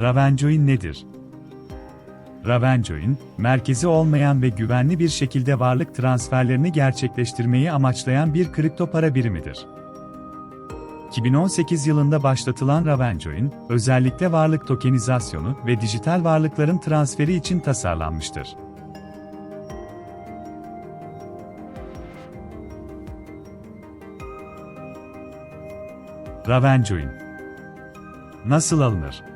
Ravenjoin nedir? Ravenjoin, merkezi olmayan ve güvenli bir şekilde varlık transferlerini gerçekleştirmeyi amaçlayan bir kripto para birimidir. 2018 yılında başlatılan Ravenjoin, özellikle varlık tokenizasyonu ve dijital varlıkların transferi için tasarlanmıştır. Ravenjoin Nasıl alınır?